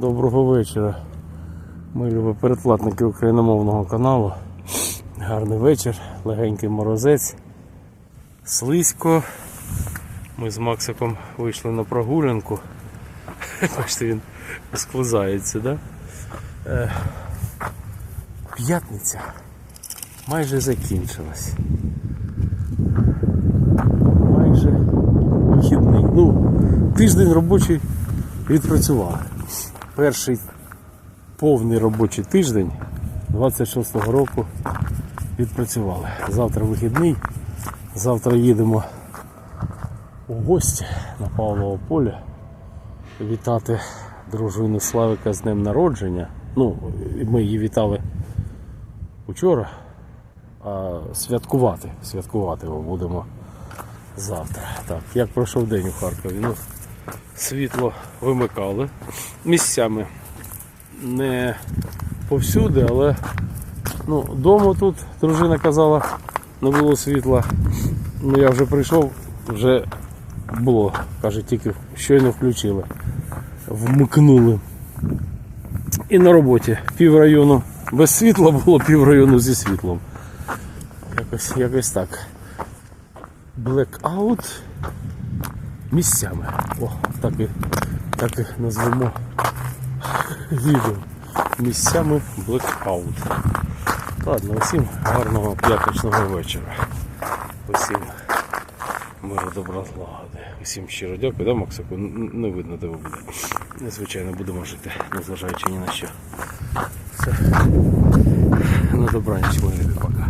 Доброго вечора. Ми любі передплатники україномовного каналу. Гарний вечір, легенький морозець, слизько. Ми з Максиком вийшли на прогулянку. Бачите, він склизається, да? Е, П'ятниця майже закінчилась. Майже вихідний. Ну, тиждень робочий відпрацювали. Перший повний робочий тиждень 26-го року відпрацювали. Завтра вихідний. Завтра їдемо у гості на Павлово поле вітати дружину Славика з днем народження. Ну, ми її вітали вчора, а святкувати. Святкувати його будемо завтра. Так, як пройшов день у Харкові? Ну, світло вимикали місцями. Не повсюди, але ну, дома тут дружина казала, не було світла. Ну я вже прийшов, вже було, каже, тільки щойно включили. Вмикнули. І на роботі пів району без світла було, пів району зі світлом. Якось, якось так. Blackout місцями. О, так і, так і назвемо відео. Місцями Blackout. Ладно, усім гарного п'ятничного вечора. Усім миру добра злагоди. Усім щиро дякую, да, Максику? Не видно, ви буде. Незвичайно будемо жити, незважаючи ні на що. Все. На добраніч, мої пока.